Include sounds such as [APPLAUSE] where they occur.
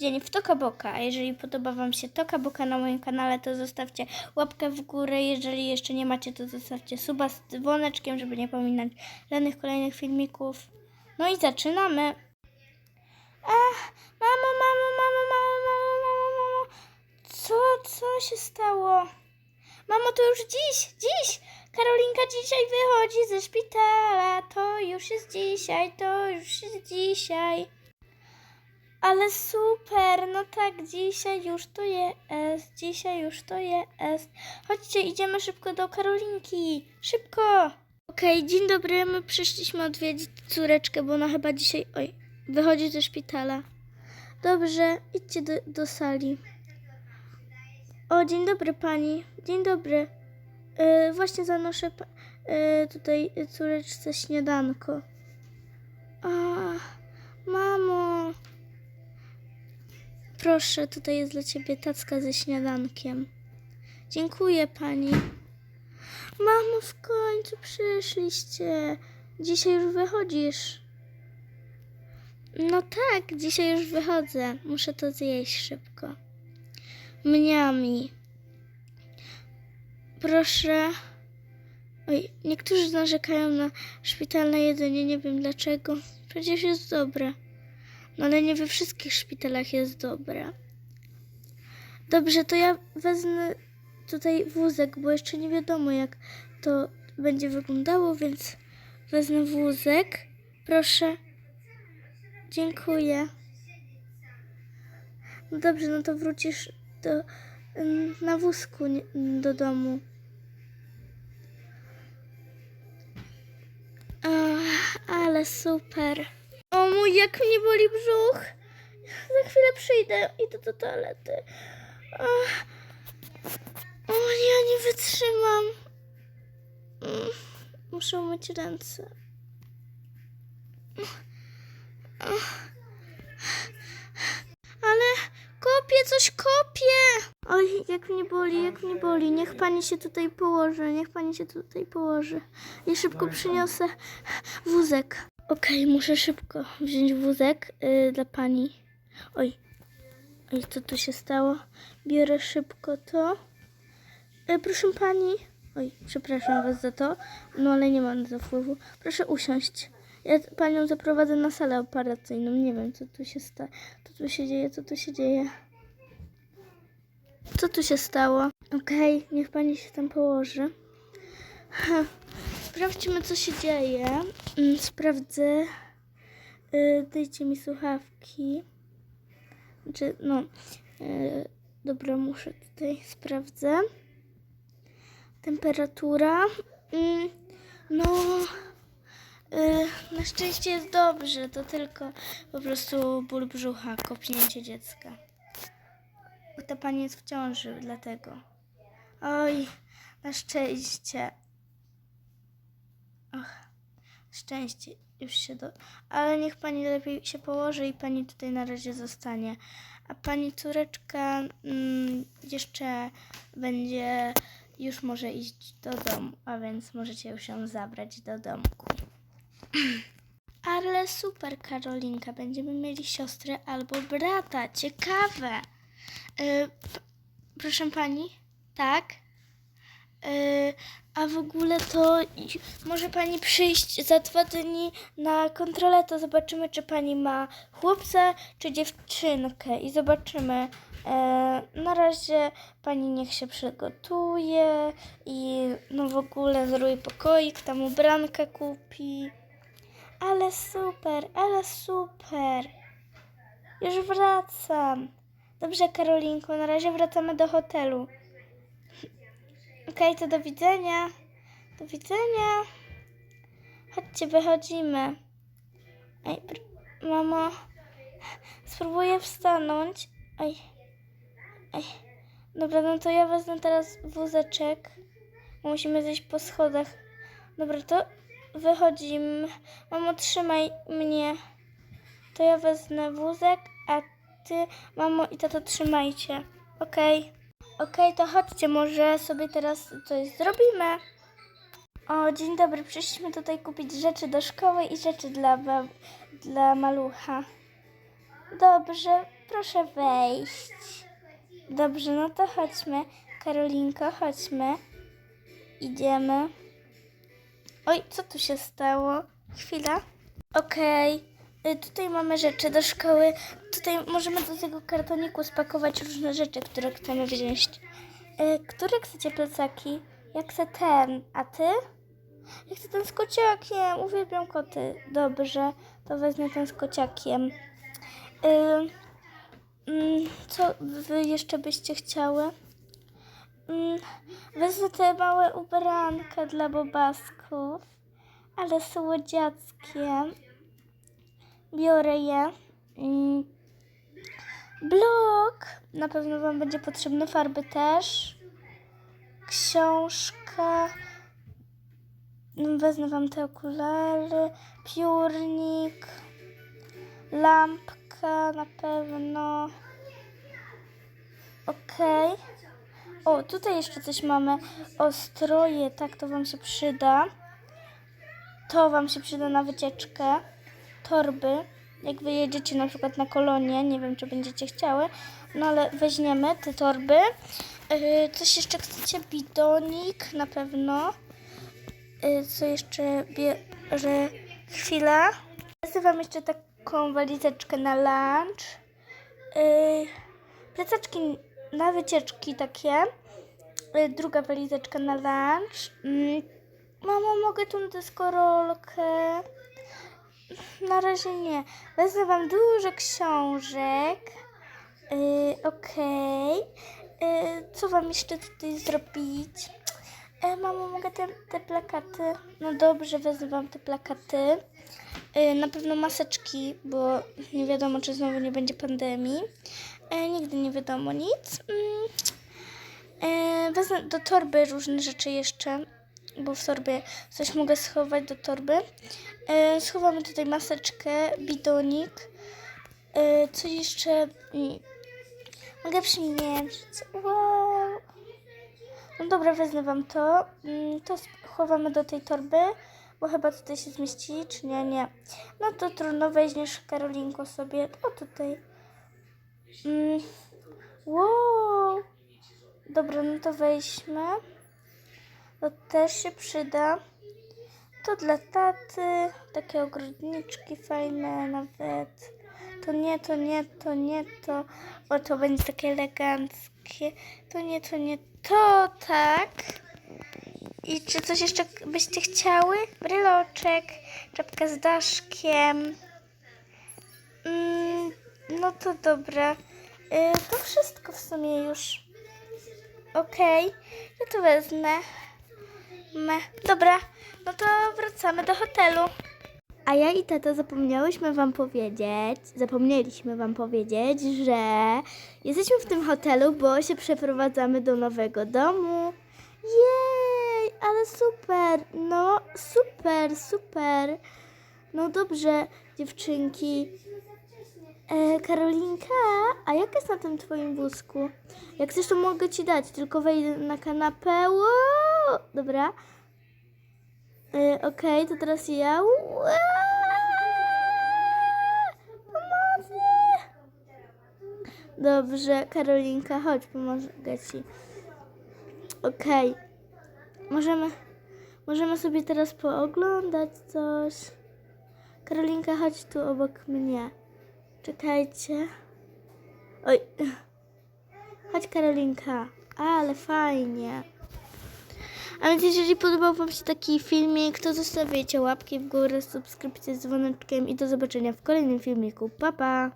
dzień w Toka Boka. A jeżeli podoba Wam się Toka Boka na moim kanale, to zostawcie łapkę w górę. Jeżeli jeszcze nie macie, to zostawcie suba z dzwoneczkiem, żeby nie pominąć żadnych kolejnych filmików. No i zaczynamy. Ach, mamo, mamo, mamo, mamo, mamo, mamo, mamo. Co, co się stało? Mamo, to już dziś, dziś. Karolinka dzisiaj wychodzi ze szpitala. To już jest dzisiaj, to już jest dzisiaj. Ale super, no tak, dzisiaj już to jest, dzisiaj już to jest. Chodźcie, idziemy szybko do Karolinki, szybko. Okej, dzień dobry, my przyszliśmy odwiedzić córeczkę, bo ona chyba dzisiaj, oj, wychodzi ze szpitala. Dobrze, idźcie do, do sali. O, dzień dobry pani, dzień dobry. Yy, właśnie zanoszę yy, tutaj córeczce śniadanko. A, mamo. Proszę, tutaj jest dla ciebie tacka ze śniadankiem. Dziękuję pani. Mamo, w końcu przyszliście. Dzisiaj już wychodzisz. No tak, dzisiaj już wychodzę. Muszę to zjeść szybko. Mniami. Proszę. Oj, niektórzy narzekają na szpitalne jedzenie, nie wiem dlaczego. Przecież jest dobre. No ale nie we wszystkich szpitalach jest dobre. Dobrze, to ja wezmę tutaj wózek, bo jeszcze nie wiadomo jak to będzie wyglądało, więc wezmę wózek. Proszę. Dziękuję. No dobrze, no to wrócisz do, na wózku do domu. Ale super. O mój, jak mnie boli brzuch. Za chwilę przyjdę, idę do toalety. Ach. O, ja nie wytrzymam. Mm, Muszę umyć ręce. Ale kopię, coś kopię. Oj, jak mnie boli, jak mnie boli. Niech pani się tutaj położy, niech pani się tutaj położy. I szybko przyniosę wózek. Okej, muszę szybko wziąć wózek y, dla pani. Oj, oj, co tu się stało? Biorę szybko to. Y, proszę pani. Oj, przepraszam was za to, no ale nie mam za wpływu. Proszę usiąść. Ja panią zaprowadzę na salę operacyjną. Nie wiem, co tu się stało. Co tu się dzieje, co tu się dzieje. Co tu się stało? Okej, niech pani się tam położy. Sprawdźmy, co się dzieje. Mm, Sprawdzę. Y, dajcie mi słuchawki. Znaczy, no. Y, dobra, muszę tutaj sprawdzę. Temperatura. Mm, no. Y, na szczęście jest dobrze. To tylko po prostu ból brzucha, kopnięcie dziecka. Bo ta pani jest w ciąży, dlatego. Oj, na szczęście. Ach, szczęście już się do... Ale niech pani lepiej się położy i pani tutaj na razie zostanie. A pani córeczka mm, jeszcze będzie... Już może iść do domu, a więc możecie już ją zabrać do domku. [CLEARS THROAT] Ale super, Karolinka. Będziemy mieli siostrę albo brata. Ciekawe. Y, p- proszę pani? Tak? Y, a w ogóle to może pani przyjść za dwa dni na kontrolę, to zobaczymy, czy pani ma chłopca czy dziewczynkę i zobaczymy. E, na razie pani niech się przygotuje i no w ogóle zrobi pokoik, tam ubrankę kupi. Ale super, ale super. Już wracam. Dobrze, Karolinko, na razie wracamy do hotelu. Okej, to do widzenia. Do widzenia. Chodźcie, wychodzimy. Ej, mamo, spróbuję wstanąć. Ej, ej. Dobra, no to ja wezmę teraz wózeczek. Musimy zejść po schodach. Dobra, to wychodzimy. Mamo, trzymaj mnie. To ja wezmę wózek, a ty, mamo i tato trzymajcie. Okej. Okej, to chodźcie, może sobie teraz coś zrobimy. O, dzień dobry, przyszliśmy tutaj kupić rzeczy do szkoły i rzeczy dla, dla malucha. Dobrze, proszę wejść. Dobrze, no to chodźmy. Karolinko, chodźmy. Idziemy. Oj, co tu się stało? Chwila. Okej. Y, Tutaj mamy rzeczy do szkoły. Tutaj możemy do tego kartoniku spakować różne rzeczy, które chcemy wziąć. Y, Które chcecie plecaki? Ja chcę ten, a ty? Ja chcę ten z kociakiem. Uwielbiam koty. Dobrze, to wezmę ten z kociakiem. Y, mm, Co wy jeszcze byście chciały? Mm, Wezmę te małe ubranka dla bobasków, ale słodziackie. Biorę je. Blok. Na pewno Wam będzie potrzebny farby też. Książka. Wezmę Wam te okulary. Piórnik. Lampka na pewno. Okej. O, tutaj jeszcze coś mamy. O, stroje, tak, to Wam się przyda. To Wam się przyda na wycieczkę. Torby. Jak wyjedziecie na przykład na kolonię, nie wiem, czy będziecie chciały, no ale weźmiemy te torby. Yy, coś jeszcze chcecie? Bidonik na pewno. Yy, co jeszcze bierze? Chwila. Wzywam jeszcze taką walizeczkę na lunch. Yy, plecaczki na wycieczki takie. Y, Druga walizeczka na lunch. Mm. Mamo, mogę tą deskorolkę? Na razie nie. Wezmę wam dużo książek. Y, Okej. Y, Co wam jeszcze tutaj zrobić? E, mamo, mogę te, te plakaty? No dobrze, wezmę wam te plakaty. Y, Na pewno maseczki, bo nie wiadomo, czy znowu nie będzie pandemii. E, nigdy nie wiadomo nic. Mm. E, wezmę do torby różne rzeczy jeszcze, bo w torbie coś mogę schować do torby. E, schowamy tutaj maseczkę, bidonik. E, co jeszcze? Mogę przymierzyć. Wow. No dobra, wezmę wam to. Mm, To schowamy do tej torby, bo chyba tutaj się zmieści, czy nie? Nie. No to trudno, weźmiesz Karolinko sobie. O, tutaj. Mm. Wow. Dobra, no to weźmy. To też się przyda. To dla taty. Takie ogrodniczki fajne nawet. To nie, to nie, to nie, to. O, to będzie takie eleganckie. To nie, to nie, to tak. I czy coś jeszcze byście chciały? Bryloczek, czapka z daszkiem. Mm, no to dobra. Y, to wszystko w sumie już. Okej, ja to wezmę. Dobra, no to wracamy do hotelu. A ja i tata zapomniałyśmy wam powiedzieć, zapomnieliśmy wam powiedzieć, że jesteśmy w tym hotelu, bo się przeprowadzamy do nowego domu. Jej, ale super, no super, super. No dobrze, dziewczynki. E, Karolinka, a jak jest na tym twoim wózku? Jak chcesz, to mogę ci dać, tylko wejdę na kanapę. Wow! Dobra. E, Okej, to teraz ja. Wow! Pomocy! Dobrze, Karolinka, chodź, pomogę ci. Okej. Możemy, możemy sobie teraz pooglądać coś. Karolinka, chodź tu obok mnie. Czekajcie. Oj. Chodź Karolinka. Ale fajnie. A więc jeżeli podobał Wam się taki filmik, to zostawiajcie łapki w górę, subskrypcję z dzwoneczkiem i do zobaczenia w kolejnym filmiku. Pa, pa!